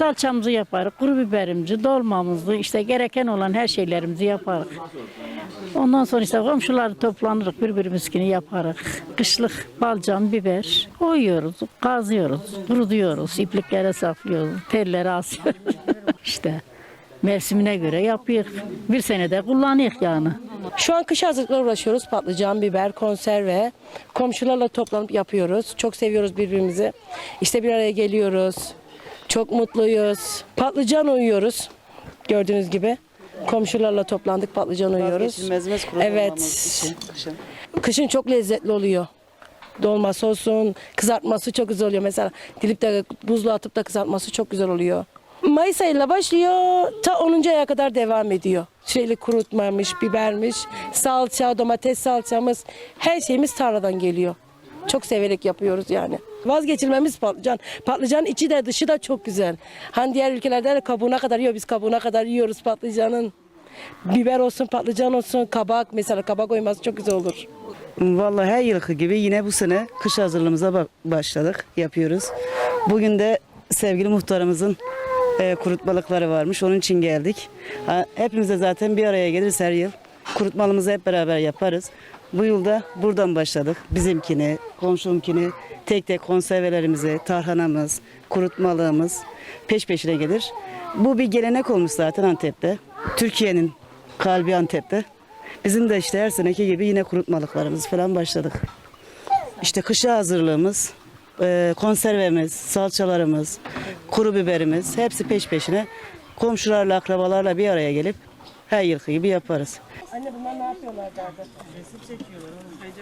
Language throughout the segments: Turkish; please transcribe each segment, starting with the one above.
Salçamızı yaparız, kuru biberimizi, dolmamızı, işte gereken olan her şeylerimizi yaparız. Ondan sonra işte komşular toplanırız, birbirimiskini yaparız. Kışlık balcam, biber koyuyoruz, kazıyoruz, kurutuyoruz, ipliklere saplıyoruz, tellere asıyoruz. işte mevsimine göre yapıyoruz. Bir senede kullanıyoruz yani. Şu an kış hazırlıklarına uğraşıyoruz. Patlıcan, biber, konserve. Komşularla toplanıp yapıyoruz. Çok seviyoruz birbirimizi. İşte bir araya geliyoruz. Çok mutluyuz. Patlıcan uyuyoruz. Gördüğünüz gibi. Komşularla toplandık patlıcan uyuyoruz. Evet. için, kışın. Kışın çok lezzetli oluyor. Dolması olsun, kızartması çok güzel oluyor. Mesela dilip de buzluğa atıp da kızartması çok güzel oluyor. Mayıs ayıyla başlıyor, ta 10. aya kadar devam ediyor. Şeyli kurutmamış, bibermiş, salça, domates salçamız, her şeyimiz tarladan geliyor. Çok severek yapıyoruz yani. Vazgeçilmemiz patlıcan. Patlıcan içi de dışı da çok güzel. Hani diğer ülkelerde de kabuğuna kadar yiyor. Biz kabuğuna kadar yiyoruz patlıcanın. Biber olsun, patlıcan olsun, kabak mesela kabak oyması çok güzel olur. Vallahi her yılki gibi yine bu sene kış hazırlığımıza ba- başladık, yapıyoruz. Bugün de sevgili muhtarımızın e, kurutmalıkları varmış, onun için geldik. Ha, hepimiz de zaten bir araya geliriz her yıl. Kurutmalımızı hep beraber yaparız. Bu yılda buradan başladık. Bizimkini, komşumkini, tek tek konservelerimizi, tarhanamız, kurutmalığımız peş peşine gelir. Bu bir gelenek olmuş zaten Antep'te. Türkiye'nin kalbi Antep'te. Bizim de işte her seneki gibi yine kurutmalıklarımız falan başladık. İşte kışa hazırlığımız, e, konservemiz, salçalarımız, kuru biberimiz hepsi peş peşine komşularla, akrabalarla bir araya gelip her yılki gibi yaparız. Anne bunlar ne yapıyorlar derdi? Resim çekiyorlar.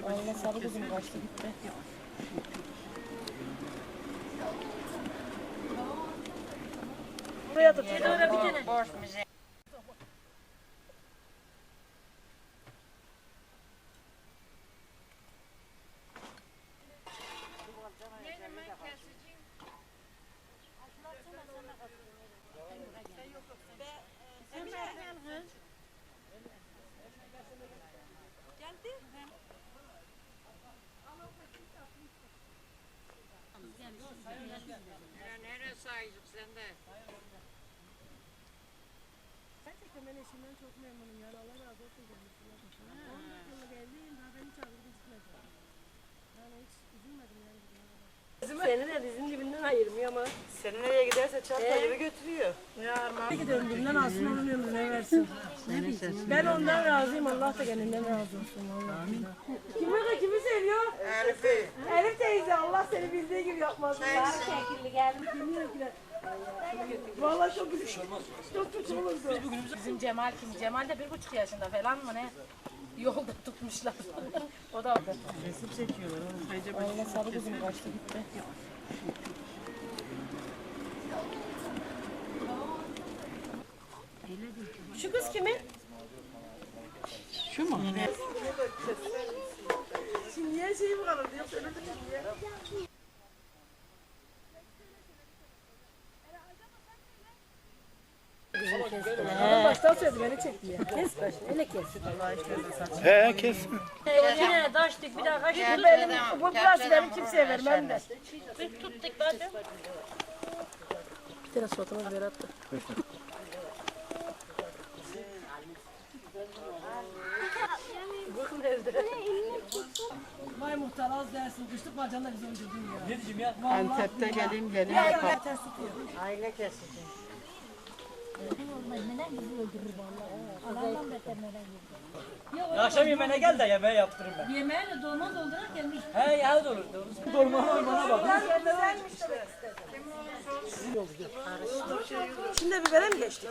Allah sarı kızım kaçtı gitti. Buraya tut. Gerçekten ben eşimden çok memnunum yani Allah razı olsun kendisine. 14 yıllık evliyim daha ben hiç ağrı gitmedim. Yani hiç üzülmedim yani. Seni de ayırmıyor ama. Seni nereye giderse çanta gibi götürüyor. Peki de ömrümden alsın onun ömrüne versin. Ben ondan razıyım Allah da kendinden razı olsun. Amin. Kimi de kimi seviyor? Elif'i. Elif teyze Allah seni bildiği gibi yapmaz. Şekilli geldim. Vallahi çok güzel. Çok kötü olurdu. Bizim Cemal kim? Cemal de bir buçuk yaşında falan mı ne? Yolda tutmuşlar. o da orada. Resim çekiyorlar. Allah sarı kızım kaçtı gitti. Şu kız kimin? Şu mu? Şimdi niye şeyi bu kadar diyor söyledim niye? Adam baştan söyledi beni çekti ya. Kes başını ele kes. He kes. Yine taştık bir daha kaç Bu benim, bu biraz benim kimseye vermem de. tuttuk ben de. Bir tane fotoğraf ver attı. Vay muhtar az dersin. Kışlık bacanı da bizi öldürdün ya. Ne diyeceğim ya? Antep'te geleyim geleyim. Vallahi ters tutuyor. Akşam yemeğine gel de yemeği yaptırırım ben. Yemeğini dolma doldurak gelmiş. He ya da olur. doğrusu. Dolmanın oymana bak. Şimdi bibere mi geçtik?